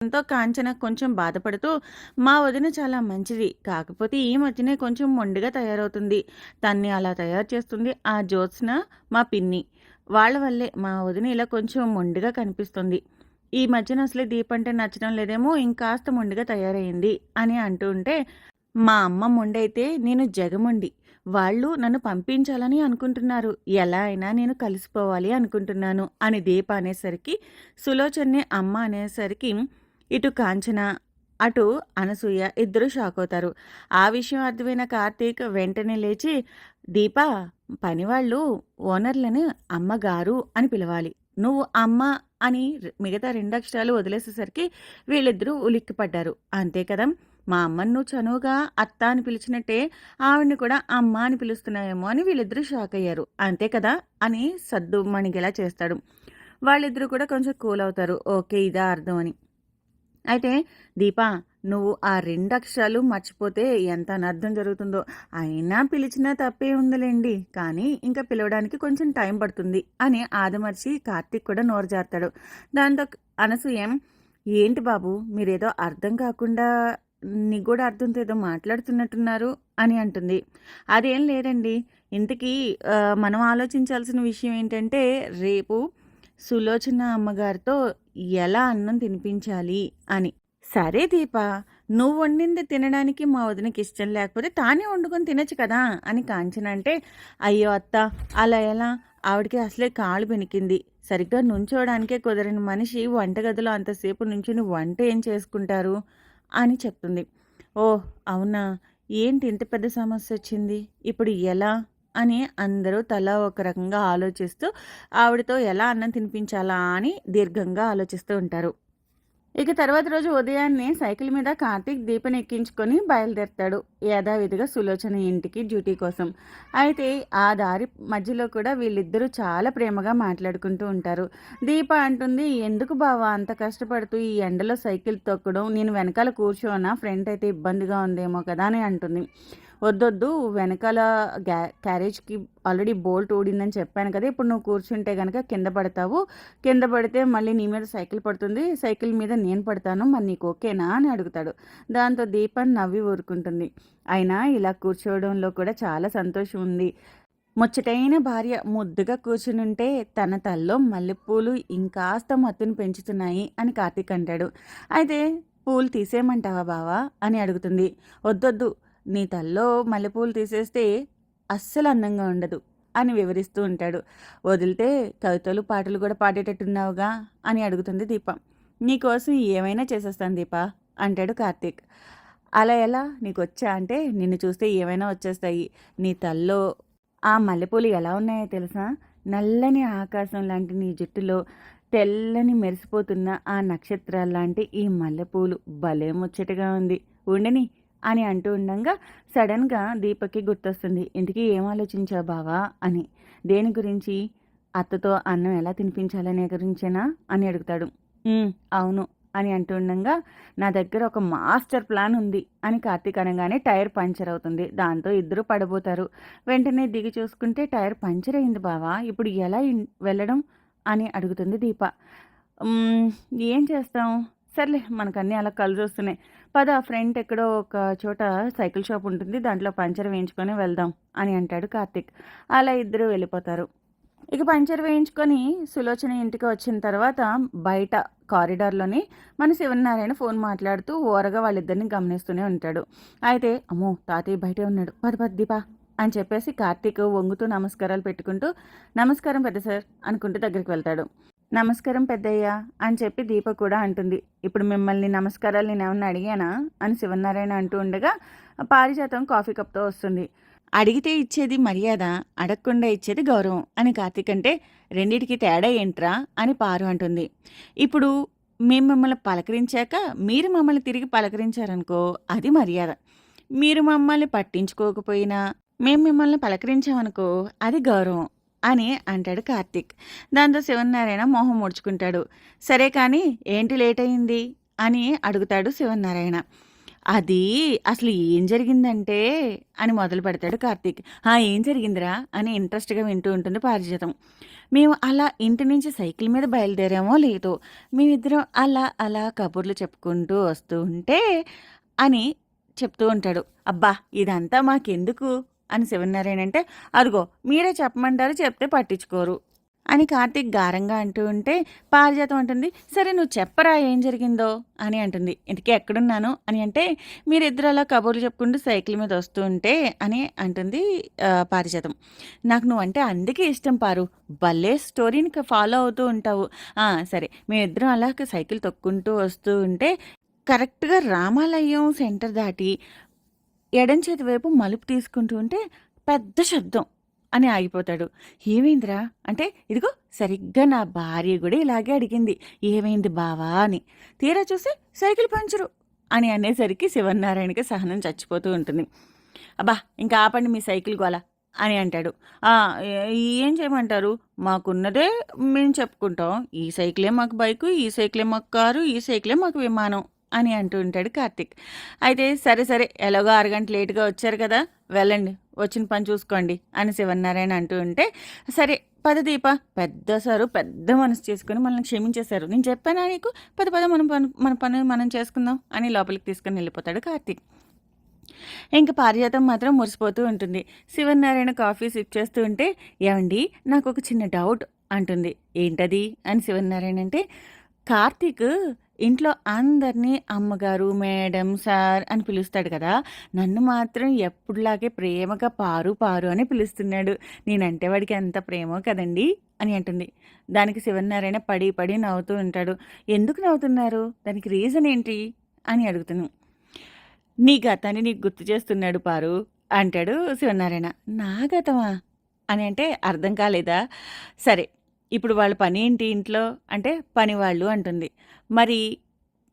దాంతో కాంచన కొంచెం బాధపడుతూ మా వదిన చాలా మంచిది. కాకపోతే ఈ మధ్యనే కొంచెం మొండిగా తయారవుతుంది. తన్ని అలా తయారు చేస్తుంది ఆ జ్యోత్స్న మా పిన్ని. వాళ్ళ వల్లే మా వదిన ఇలా కొంచెం మొండిగా కనిపిస్తుంది. ఈ మధ్యన అసలు దీపంటే అంటే నచ్చడం లేదేమో ఇంకాస్త మొండిగా తయారైంది అని అంటూ ఉంటే మా అమ్మ మొండైతే నేను జగమొండి. వాళ్ళు నన్ను పంపించాలని అనుకుంటున్నారు. ఎలా అయినా నేను కలిసిపోవాలి అనుకుంటున్నాను అని దీప అనేసరికి సులోచన్నే అమ్మ అనేసరికి ఇటు కాంచన అటు అనసూయ ఇద్దరు షాక్ అవుతారు. ఆ విషయం అర్థమైన కార్తీక్ వెంటనే లేచి దీప పనివాళ్ళు ఓనర్లను అమ్మగారు అని పిలవాలి. నువ్వు అమ్మ అని మిగతా రెండు అక్షరాలు వదిలేసేసరికి వీళ్ళిద్దరూ ఉలిక్కిపడ్డారు. అంతే కదా? మా అమ్మను నువ్వు చనువుగా అత్త అని పిలిచినట్టే ఆవిడ్ని కూడా అమ్మ అని పిలుస్తున్నాయేమో అని వీళ్ళిద్దరూ షాక్ అయ్యారు. అంతే కదా? అని సద్దు మణిగేలా చేస్తాడు. వాళ్ళిద్దరూ కూడా కొంచెం కూల్ అవుతారు. ఓకే ఇదా అర్థం అని. అయితే దీపా నువ్వు ఆ రెండు అక్షరాలు మర్చిపోతే ఎంత అనర్థం జరుగుతుందో. అయినా పిలిచినా తప్పే ఉందిలేండి. కానీ ఇంకా పిలవడానికి కొంచెం టైం పడుతుంది అని ఆదమర్చి కార్తీక్ కూడా నోరు జారుతాడు. దాంతో అనసూయం ఏంటి బాబు? మీరేదో అర్థం కాకుండా నీకు కూడా అర్థంతో ఏదో మాట్లాడుతున్నట్టున్నారు అని అంటుంది. అదేం లేదండి. ఇంతకీ మనం ఆలోచించాల్సిన విషయం ఏంటంటే రేపు సులోచన అమ్మగారితో ఎలా అన్నం తినిపించాలి అని. సరే దీప నువ్వు వండింది తినడానికి మా వదినకి ఇష్టం లేకపోతే తానే వండుకొని తినచ్చు కదా అని కాంచన అంటే అయ్యో అత్త అలా ఎలా? ఆవిడకి అసలే కాళ్ళు పెనికింది. సరిగ్గా నుంచోడానికే కుదరని మనిషి వంటగదిలో అంతసేపు నుంచుని వంట ఏం చేసుకుంటారు అని చెప్తుంది. ఓ అవునా? ఏంటి ఇంత పెద్ద సమస్య వచ్చింది? ఇప్పుడు ఎలా? అని అందరూ తల ఒక రకంగా ఆలోచిస్తూ ఆవిడతో ఎలా అన్నం తినిపించాలా అని దీర్ఘంగా ఆలోచిస్తూ ఉంటారు. ఇక తర్వాత రోజు ఉదయాన్నే సైకిల్ మీద కార్తీక్ దీపం ఎక్కించుకొని బయలుదేరతాడు. యథావిధిగా సులోచన ఇంటికి డ్యూటీ కోసం. అయితే ఆ దారి మధ్యలో కూడా వీళ్ళిద్దరూ చాలా ప్రేమగా మాట్లాడుకుంటూ ఉంటారు. దీప అంటుంది ఎందుకు బావా అంత కష్టపడుతూ ఈ ఎండలో సైకిల్ తొక్కడం? నేను వెనకాల కూర్చోనా? ఫ్రంట్ అయితే ఇబ్బందిగా ఉందేమో కదా అని అంటుంది. వద్దొద్దు. వెనకాల గ్యా క్యారేజ్కి ఆల్రెడీ బోల్ట్ ఊడిందని చెప్పాను కదా ఇప్పుడు నువ్వు కూర్చుంటే కనుక కింద పడతావు. కింద పడితే మళ్ళీ నీ మీద సైకిల్ పడుతుంది. సైకిల్ మీద నేను పడతాను మరి నీకు ఓకేనా అని అడుగుతాడు. దాంతో దీపన్ నవ్వి ఊరుకుంటుంది. అయినా ఇలా కూర్చోవడంలో కూడా చాలా సంతోషం ఉంది. ముచ్చటైన భార్య ముద్దుగా కూర్చునుంటే తన తల్లో మల్లెపూలు ఇంకాస్త మత్తును పెంచుతున్నాయి అని కార్తీక్ అంటాడు. అయితే పూలు తీసేయమంటావా బావా? అని అడుగుతుంది. వద్దొద్దు. నీ తల్లో మల్లెపూలు తీసేస్తే అస్సలు అందంగా ఉండదు అని వివరిస్తూ ఉంటాడు. వదిలితే కవితలు పాటలు కూడా పాడేటట్టున్నావుగా అని అడుగుతుంది దీప. నీకోసం ఏమైనా చేసేస్తాను దీప అంటాడు కార్తీక్. అలా ఎలా? నీకు వచ్చా అంటే నిన్ను చూస్తే ఏమైనా వచ్చేస్తాయి. నీ తల్లో ఆ మల్లెపూలు ఎలా ఉన్నాయో తెలుసా? నల్లని ఆకాశం లాంటి నీ జుట్టులో తెల్లని మెరిసిపోతున్న ఆ నక్షత్రాలు లాంటి ఈ మల్లెపూలు భలే ముచ్చటగా ఉంది. ఉండని అని అంటూ ఉండగా సడన్గా దీపక్కి గుర్తొస్తుంది. ఇంటికి ఏం ఆలోచించావు బావా? అని. దేని గురించి? అత్తతో అన్నం ఎలా తినిపించాలనే గురించేనా? అని అడుగుతాడు. అవును అని అంటుండగా నా దగ్గర ఒక మాస్టర్ ప్లాన్ ఉంది అని కార్తీక్ అనగానే టైర్ పంచర్ అవుతుంది. దాంతో ఇద్దరు పడబోతారు. వెంటనే దిగి చూసుకుంటే టైర్ పంచర్ అయింది బావా. ఇప్పుడు ఎలా వెళ్ళడం? అని అడుగుతుంది దీప. ఏం చేస్తాం? సర్లే మనకన్నీ అలా కలిసి వస్తున్నాయి పద ఫ్రెండ్ ఎక్కడో ఒక చోట సైకిల్ షాప్ ఉంటుంది దాంట్లో పంచర్ వేయించుకొని వెళ్దాం అని అంటాడు కార్తిక్. అలా ఇద్దరు వెళ్ళిపోతారు. ఇక పంచర్ వేయించుకొని సులోచన ఇంటికి వచ్చిన తర్వాత బయట కారిడార్లోని మన శివనారాయణ ఫోన్ మాట్లాడుతూ ఓరగా వాళ్ళిద్దరిని గమనిస్తూనే ఉంటాడు. అయితే అమ్మో తాతయ్య బయటే ఉన్నాడు. పది పది దీపా అని చెప్పేసి కార్తీక్ వంగుతూ నమస్కారాలు పెట్టుకుంటూ నమస్కారం పెద్ద సార్ అనుకుంటూ దగ్గరికి వెళ్తాడు. నమస్కారం పెద్దయ్య అని చెప్పి దీప కూడా అంటుంది. ఇప్పుడు మిమ్మల్ని నమస్కారాలు నేను ఏమన్నా అడిగానా? అని శివనారాయణ అంటూ ఉండగా పారిజాతం కాఫీ కప్తో వస్తుంది. అడిగితే ఇచ్చేది మర్యాద అడగకుండా ఇచ్చేది గౌరవం అని కార్తీక్ అంటే రెండిటికి తేడా ఏంట్రా? అని పారు అంటుంది. ఇప్పుడు మేము మిమ్మల్ని పలకరించాక మీరు మమ్మల్ని తిరిగి పలకరించారనుకో అది మర్యాద. మీరు మమ్మల్ని పట్టించుకోకపోయినా మేము మిమ్మల్ని పలకరించామనుకో అది గౌరవం. అని అంటాడు కార్తిక్. దాంతో శివనారాయణ మొహం ముడుచుకుంటాడు. సరే కానీ ఏంటి లేట్ అయింది అని అడుగుతాడు శివనారాయణ అది అసలు ఏం జరిగిందంటే అని మొదలు పెడతాడు కార్తీక్. ఆ ఏం జరిగిందిరా? అని ఇంట్రెస్ట్గా వింటూ ఉంటుంది పారిజాతం. మేము అలా ఇంటి నుంచి సైకిల్ మీద బయలుదేరామో లేదో మేమిద్దరం అలా అలా కబుర్లు చెప్పుకుంటూ వస్తూ ఉంటే అని చెప్తూ ఉంటాడు. అబ్బా ఇదంతా మాకెందుకు? అని శివనారాయణ అంటే అరుగో మీరే చెప్పమంటారు చెప్తే పట్టించుకోరు. అని కార్తీక్ గారంగా అంటూ ఉంటే పారిజాతం అంటుంది సరే నువ్వు చెప్పరా ఏం జరిగిందో? అని అంటుంది ఇంతకీ ఎక్కడున్నాను? అని అంటే మీరిద్దరు అలా కబుర్లు చెప్పుకుంటూ సైకిల్ మీద వస్తూ ఉంటే అని అంటుంది పారిజాతం. నాకు నువ్వు అంటే అందుకే ఇష్టం పారు భలే స్టోరీని ఫాలో అవుతూ ఉంటావు. సరే మేమిద్దరం అలా సైకిల్ తొక్కుంటూ వస్తూ ఉంటే కరెక్ట్గా రామాలయం సెంటర్ దాటి ఎడం చేతి వైపు మలుపు తీసుకుంటూ ఉంటే పెద్ద శబ్దం అని ఆగిపోతాడు. ఏమైందిరా? అంటే ఇదిగో సరిగ్గా నా భార్య కూడా ఇలాగే అడిగింది. ఏమైంది బావా అని. తీరా చూసి సైకిల్ పంచరు అని అనేసరికి శివనారాయణకి సహనం చచ్చిపోతూ ఉంటుంది. అబ్బా ఇంకా ఆపండి మీ సైకిల్ గోల అని అంటాడు. ఏం చేయమంటారు? మాకున్నదే మేము చెప్పుకుంటాం. ఈ సైకిలే మాకు బైకు ఈ సైకిలే మాకు కారు ఈ సైకిలే మాకు విమానం అని అంటూ ఉంటాడు కార్తిక్. అయితే సరే సరే ఎలాగో అరగంట లేటుగా వచ్చారు కదా వెళ్ళండి వచ్చిన పని చూసుకోండి అని శివనారాయణ అంటూ ఉంటే సరే పద దీప. పెద్ద సారు పెద్ద మనసు చేసుకుని మనల్ని క్షమించేశారు. నేను చెప్పానా నీకు? పద పద మనం పని మన పని మనం చేసుకుందాం అని లోపలికి తీసుకుని వెళ్ళిపోతాడు కార్తీక్. ఇంకా పారిజాతం మాత్రం మురిసిపోతూ ఉంటుంది. శివనారాయణ కాఫీ సిప్ చేస్తూ ఉంటే ఏమండి నాకు ఒక చిన్న డౌట్ అంటుంది. ఏంటది? అని శివనారాయణ అంటే కార్తీక్ ఇంట్లో అందరినీ అమ్మగారు మేడం సార్ అని పిలుస్తాడు కదా నన్ను మాత్రం ఎప్పుడులాగే ప్రేమగా పారు పారు అని పిలుస్తున్నాడు. నేనంటే వాడికి ఎంత ప్రేమో కదండి అని అంటుంది. దానికి శివనారాయణ పడి పడి నవ్వుతూ ఉంటాడు. ఎందుకు నవ్వుతున్నారు? దానికి రీజన్ ఏంటి? అని అడుగుతున్నాను నీ గతాన్ని నీకు గుర్తు చేస్తున్నాడు పారు అంటాడు శివనారాయణ నా గతమా? అని అంటే అర్థం కాలేదా? సరే ఇప్పుడు వాళ్ళ పని ఏంటి ఇంట్లో? అంటే పని వాళ్ళు అంటుంది. మరి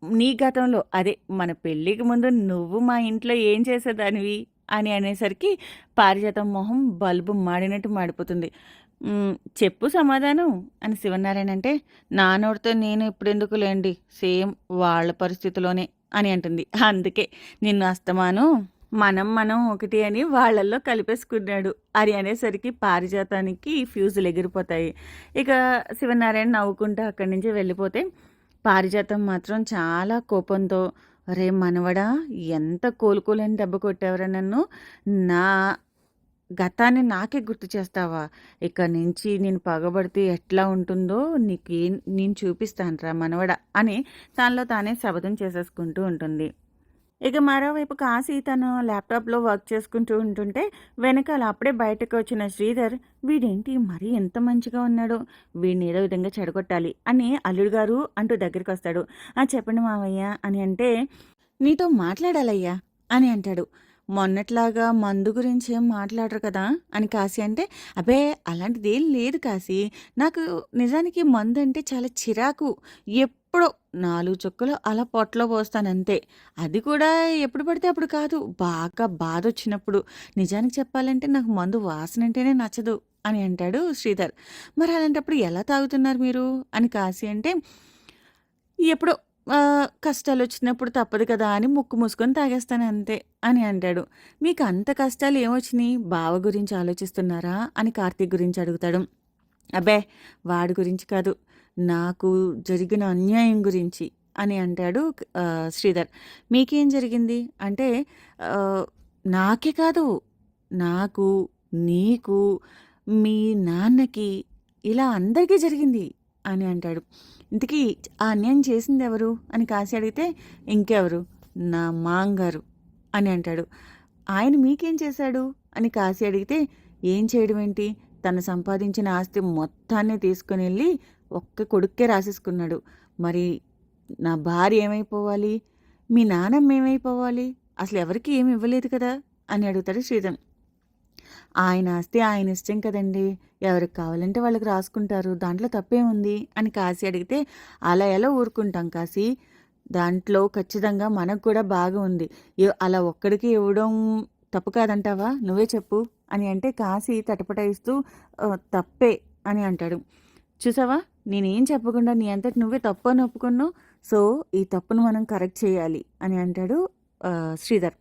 నీ గతంలో అదే మన పెళ్ళికి ముందు నువ్వు మా ఇంట్లో ఏం చేసేదానివి? అని అనేసరికి పారిజాతం మొహం బల్బు మాడినట్టు మాడిపోతుంది. చెప్పు సమాధానం అని శివనారాయణ అంటే నానోడితో నేను ఇప్పుడెందుకు లేండి సేమ్ వాళ్ళ పరిస్థితిలోనే అని అంటుంది. అందుకే నిన్ను అస్తమాను మనం మనం ఒకటి అని వాళ్ళల్లో కలిపేసుకున్నాడు. అది అనేసరికి పారిజాతానికి ఫ్యూజులు ఎగిరిపోతాయి. ఇక శివనారాయణ నవ్వుకుంటూ అక్కడి నుంచి వెళ్ళిపోతే పారిజాతం మాత్రం చాలా కోపంతో రే మనవడా ఎంత కోలుకోలేని దెబ్బ కొట్టావరా నన్ను. నా గతాన్ని నాకే గుర్తు చేస్తావా? ఇక నుంచి నేను పగబడితే ఎట్లా ఉంటుందో నీకు ఏం నేను చూపిస్తానురా మనవడ అని తనలో తానే శబదం చేసేసుకుంటూ ఉంటుంది. ఇక మరోవైపు కాశీ తను ల్యాప్టాప్లో వర్క్ చేసుకుంటూ ఉంటుంటే వెనకాల అప్పుడే బయటకు వచ్చిన శ్రీధర్ వీడేంటి? మరీ ఎంత మంచిగా ఉన్నాడో. వీడిని ఏదో విధంగా చెడగొట్టాలి అని అల్లుడు గారు అంటూ దగ్గరికి వస్తాడు. ఆ చెప్పండి మావయ్య అని అంటే నీతో మాట్లాడాలయ్యా అని అంటాడు. మొన్నట్లాగా మందు గురించి ఏం మాట్లాడరు కదా అని కాశీ అంటే అబే అలాంటిది ఏం లేదు కాశీ. నాకు నిజానికి మందు అంటే చాలా చిరాకు. ఎప్పుడో నాలుగు చుక్కలు అలా పొట్టలో పోస్తానంతే అది కూడా ఎప్పుడు పడితే అప్పుడు కాదు. బాగా బాధ వచ్చినప్పుడు. నిజానికి చెప్పాలంటే నాకు మందు వాసన అంటేనే నచ్చదు అని అంటాడు శ్రీధర్. మరి అలాంటప్పుడు ఎలా తాగుతున్నారు మీరు? అని కాసి అంటే ఎప్పుడో కష్టాలు వచ్చినప్పుడు తప్పదు కదా అని ముక్కు మూసుకొని తాగేస్తాను అంతే అని అంటాడు. మీకు అంత కష్టాలు ఏమొచ్చినాయి? బావ గురించి ఆలోచిస్తున్నారా? అని కార్తీక్ గురించి అడుగుతాడు. అబ్బే వాడి గురించి కాదు. నాకు జరిగిన అన్యాయం గురించి అని అంటాడు శ్రీధర్. మీకేం జరిగింది? అంటే నాకే కాదు నాకు నీకు మీ నాన్నకి ఇలా అందరికీ జరిగింది అని అంటాడు. ఇంతకీ ఆ అన్యాయం చేసింది ఎవరు అని కాసి అడిగితే ఇంకెవరు? నా మాంగారు అని అంటాడు. ఆయన మీకేం చేశాడు అని కాసి అడిగితే ఏం చేయడం ఏంటి? తను సంపాదించిన ఆస్తి మొత్తాన్ని తీసుకుని వెళ్ళి ఒక్క కొడుక్కే రాసేసుకున్నాడు. మరి నా భార్య ఏమైపోవాలి? మీ నాన్నమ్మ ఏమైపోవాలి? అసలు ఎవరికి ఏమి ఇవ్వలేదు కదా? అని అడుగుతాడు శ్రీధర్. ఆయన ఆస్తి ఆయన ఇష్టం కదండి. ఎవరికి కావాలంటే వాళ్ళకి రాసుకుంటారు. దాంట్లో తప్పే ఉంది అని కాశీ అడిగితే అలా ఎలా ఊరుకుంటాం కాశీ? దాంట్లో ఖచ్చితంగా మనకు కూడా బాగా ఉంది. అలా ఒక్కడికి ఇవ్వడం తప్పు కాదంటావా? నువ్వే చెప్పు అని అంటే కాశీ తటపటాయిస్తూ తప్పే అని అంటాడు. చూసావా? నేనేం చెప్పకుండా నీ అంతటి నువ్వే తప్పు అని ఒప్పుకున్నావు. సో ఈ తప్పును మనం కరెక్ట్ చేయాలి అని అంటాడు శ్రీధర్.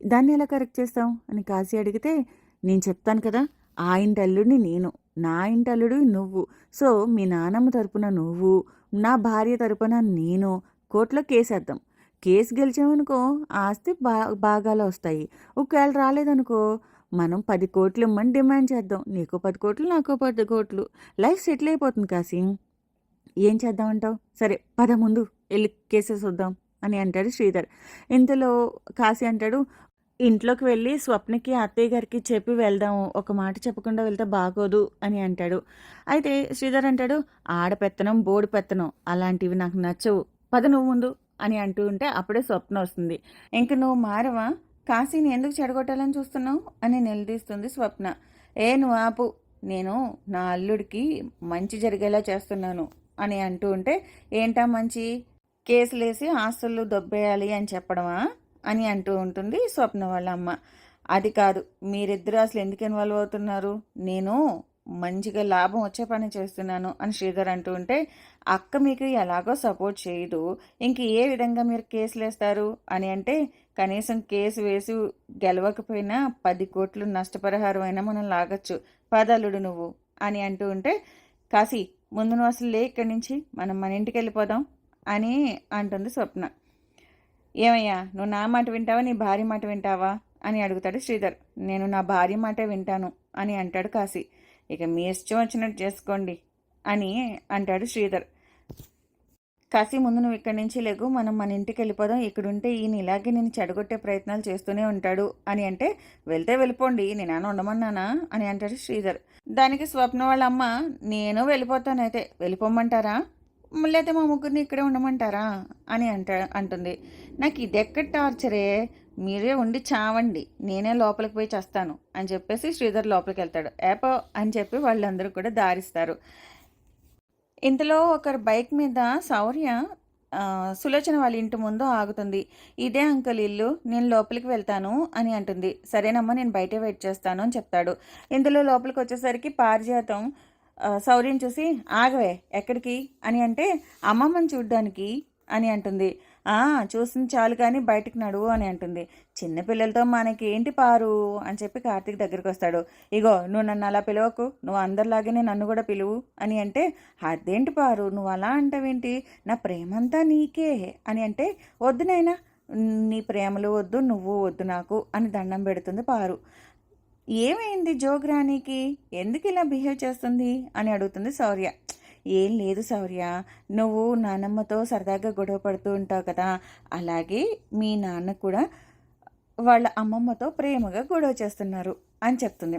దాన్ని ఎలా కరెక్ట్ చేస్తాం అని కాశీ అడిగితే నేను చెప్తాను కదా ఆ ఇంటి అల్లుడిని నేను నా ఇంటి అల్లుడు నువ్వు. సో మీ నానమ్మ తరపున నువ్వు నా భార్య తరపున నేను కోర్టులో కేసేద్దాం. కేసు గెలిచామనుకో ఆస్తి బా భాగాలు వస్తాయి. ఒకవేళ రాలేదనుకో మనం పది కోట్లు ఇమ్మని డిమాండ్ చేద్దాం. నీకో పది కోట్లు నాకు పది కోట్లు. లైఫ్ సెటిల్ అయిపోతుంది కాశీ. ఏం చేద్దామంటావు సరే పద ముందు వెళ్ళి కేసెస్ వద్దాం అని అంటాడు శ్రీధర్. ఇంతలో కాశీ అంటాడు ఇంట్లోకి వెళ్ళి స్వప్నకి అత్తయ్య గారికి చెప్పి వెళ్దాము ఒక మాట చెప్పకుండా వెళ్తే బాగోదు అని అంటాడు. అయితే శ్రీధర్ అంటాడు ఆడపెత్తనం బోడి పెత్తనం. అలాంటివి నాకు నచ్చవు. పద నువ్వు ముందు అని అంటూ ఉంటే అప్పుడే స్వప్న వస్తుంది. ఇంక నువ్వు మారవా? కాశీని ఎందుకు చెడగొట్టాలని చూస్తున్నావు అని నిలదీస్తుంది స్వప్న. ఏ నువ్వు ఆపు. నేను నా అల్లుడికి మంచి జరిగేలా చేస్తున్నాను అని అంటూ ఉంటే ఏంటా మంచి? కేసులేసి ఆస్తులు దొబ్బేయాలి అని చెప్పడమా అని అంటూ ఉంటుంది స్వప్న వాళ్ళ అమ్మ. అది కాదు మీరిద్దరు అసలు ఎందుకు ఇన్వాల్వ్ అవుతున్నారు? నేను మంచిగా లాభం వచ్చే పని చేస్తున్నాను అని శ్రీధర్ అంటూ ఉంటే అక్క మీకు ఎలాగో సపోర్ట్ చేయదు. ఇంక ఏ విధంగా మీరు కేసులు వేస్తారు అని అంటే కనీసం కేసు వేసి గెలవకపోయినా పది కోట్లు నష్టపరిహారం అయినా మనం లాగచ్చు. పదలుడు నువ్వు అని అంటూ ఉంటే కాశీ ముందు నువ్వు అసలు లే ఇక్కడి నుంచి మనం మన ఇంటికి వెళ్ళిపోదాం అని అంటుంది స్వప్న. ఏమయ్యా నువ్వు నా మాట వింటావా నీ భార్య మాట వింటావా? అని అడుగుతాడు శ్రీధర్. నేను నా భార్య మాటే వింటాను అని అంటాడు కాశీ. ఇక మీ ఇష్టం వచ్చినట్టు చేసుకోండి అని అంటాడు శ్రీధర్. కాశీ ముందు నువ్వు ఇక్కడి నుంచి లేకు మనం మన ఇంటికి వెళ్ళిపోదాం. ఇక్కడ ఉంటే ఈయన ఇలాగే నేను చెడగొట్టే ప్రయత్నాలు చేస్తూనే ఉంటాడు అని అంటే వెళ్తే వెళ్ళిపోండి నేనేనా ఉండమన్నానా అని అంటాడు శ్రీధర్. దానికి స్వప్న వాళ్ళ అమ్మ నేను వెళ్ళిపోతానైతే వెళ్ళిపోమంటారా? లేకపోతే మా ముగ్గురిని ఇక్కడే ఉండమంటారా? అని అంట అంటుంది. నాకు ఇది టార్చరే? మీరే ఉండి చావండి నేనే లోపలికి పోయి చేస్తాను అని చెప్పేసి శ్రీధర్ లోపలికి వెళ్తాడు. ఏపో అని చెప్పి వాళ్ళందరూ కూడా దారిస్తారు. ఇంతలో ఒకరు బైక్ మీద శౌర్య సులోచన వాళ్ళ ఇంటి ముందు ఆగుతుంది. ఇదే అంకుల్ ఇల్లు నేను లోపలికి వెళ్తాను అని అంటుంది. సరేనమ్మా నేను బయటే వెయిట్ చేస్తాను అని చెప్తాడు. ఇందులో లోపలికి వచ్చేసరికి పారిజాతం సౌర్యం శౌర్యం చూసి ఆగవే ఎక్కడికి? అని అంటే అమ్మమ్మని చూడ్డానికి అని అంటుంది. ఆ చూసింది చాలు కానీ బయటికి నడువు అని అంటుంది. చిన్నపిల్లలతో మనకి ఏంటి పారు? అని చెప్పి కార్తీక్ దగ్గరికి వస్తాడు. ఇగో నువ్వు నన్ను అలా పిలవకు. నువ్వు అందరిలాగానే నన్ను కూడా పిలువు అని అంటే అదేంటి పారు? నువ్వు అలా అంటావేంటి? నా ప్రేమంతా నీకే అని అంటే వద్దు నైనా నీ ప్రేమలు వద్దు నువ్వు వద్దు నాకు అని దండం పెడుతుంది పారు. ఏమైంది జోగ్రానికి? ఎందుకు ఇలా బిహేవ్ చేస్తుంది? అని అడుగుతుంది శౌర్య ఏం లేదు శౌర్య. నువ్వు నానమ్మతో సరదాగా గొడవ పడుతూ ఉంటావు కదా. అలాగే మీ నాన్న కూడా వాళ్ళ అమ్మమ్మతో ప్రేమగా గొడవ చేస్తున్నారు అని చెప్తుంది.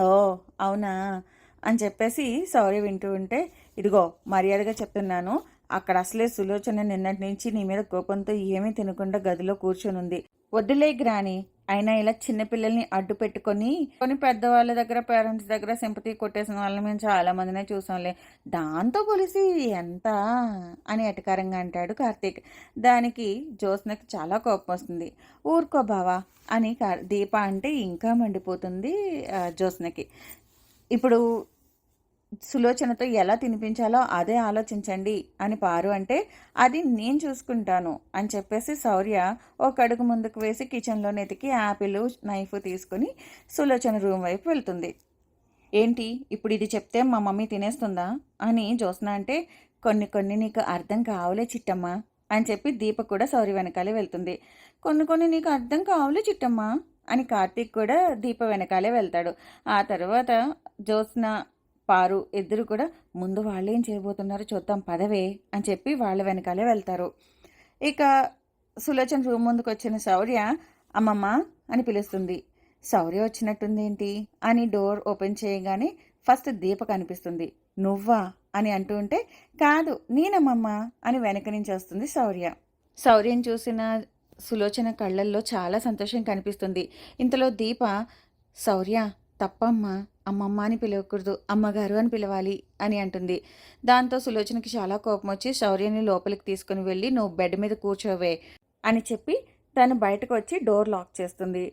ఓ అవునా? అని చెప్పేసి సౌర్య వింటూ ఉంటే ఇదిగో మర్యాదగా చెప్తున్నాను. అక్కడ అసలే సులోచన నిన్నటి నుంచి నీ మీద కోపంతో ఏమీ తినకుండా గదిలో కూర్చొని ఉంది వద్దులే గ్రాని అయినా ఇలా చిన్నపిల్లల్ని అడ్డు పెట్టుకొని కొన్ని పెద్దవాళ్ళ దగ్గర పేరెంట్స్ దగ్గర సింపతి కొట్టేసిన వాళ్ళని మేము చాలా మందినే చూసాంలే. దాంతో పోలిసి ఎంత అని అటకారంగా అంటాడు కార్తీక్. దానికి జ్యోత్స్నకి చాలా కోపం వస్తుంది. ఊరుకో బావా అని కార్ దీప అంటే ఇంకా మండిపోతుంది జ్యోత్స్నకి. ఇప్పుడు సులోచనతో ఎలా తినిపించాలో అదే ఆలోచించండి అని పారు అంటే అది నేను చూసుకుంటాను అని చెప్పేసి శౌర్య ఒక అడుగు ముందుకు వేసి కిచెన్లో నెతికి యాపిల్ నైఫ్ తీసుకుని సులోచన రూమ్ వైపు వెళ్తుంది. ఏంటి? ఇప్పుడు ఇది చెప్తే మా మమ్మీ తినేస్తుందా? అని జ్యోత్స్న అంటే కొన్ని కొన్ని నీకు అర్థం కావులే చిట్టమ్మా అని చెప్పి దీప కూడా శౌర్య వెనకాలే వెళ్తుంది. కొన్ని కొన్ని నీకు అర్థం కావులే చిట్టమ్మా అని కార్తీక్ కూడా దీప వెనకాలే వెళ్తాడు. ఆ తర్వాత జ్యోత్స్న పారు ఇద్దరు కూడా ముందు వాళ్ళు ఏం చేయబోతున్నారో చూద్దాం పదవే అని చెప్పి వాళ్ళ వెనకాలే వెళ్తారు. ఇక సులోచన రూమ్ ముందుకు వచ్చిన శౌర్య అమ్మమ్మ అని పిలుస్తుంది. శౌర్య వచ్చినట్టుందేంటి అని డోర్ ఓపెన్ చేయగానే ఫస్ట్ దీప కనిపిస్తుంది. నువ్వా? అని అంటూ ఉంటే కాదు నేనమ్మమ్మ అని వెనక నుంచి వస్తుంది శౌర్య. శౌర్యం చూసిన సులోచన కళ్ళల్లో చాలా సంతోషం కనిపిస్తుంది. ఇంతలో దీప శౌర్య తప్పమ్మ అమ్మమ్మ అని పిలవకూడదు అమ్మగారు అని పిలవాలి అని అంటుంది. దాంతో సులోచనకి చాలా కోపం వచ్చి శౌర్యని లోపలికి తీసుకుని వెళ్ళి నువ్వు బెడ్ మీద కూర్చోవే అని చెప్పి తను బయటకు వచ్చి డోర్ లాక్ చేస్తుంది.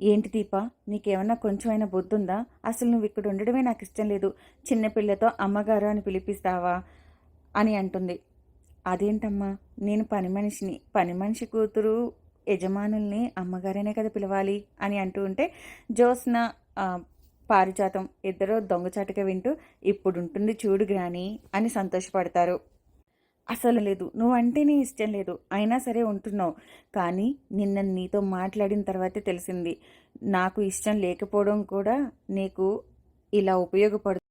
ఏంటి దీప నీకేమన్నా కొంచెమైనా బుద్ధుందా? అసలు నువ్వు ఇక్కడ ఉండడమే నాకు ఇష్టం లేదు. చిన్నపిల్లతో అమ్మగారు అని పిలిపిస్తావా? అని అంటుంది. అదేంటమ్మా నేను పని మనిషిని పని మనిషి కూతురు యజమానుల్ని అమ్మగారనే కదా పిలవాలి అని అంటూ ఉంటే జ్యోత్స్న పారిజాతం. ఇద్దరూ దొంగచాటుగా వింటూ ఇప్పుడుంటుంది చూడు గ్రాని అని సంతోషపడతారు. అసలు లేదు. నువ్వంటేనే ఇష్టం లేదు. అయినా సరే ఉంటున్నావు. కానీ నిన్న నీతో మాట్లాడిన తర్వాతే తెలిసింది. నాకు ఇష్టం లేకపోవడం కూడా నీకు ఇలా ఉపయోగపడుతుంది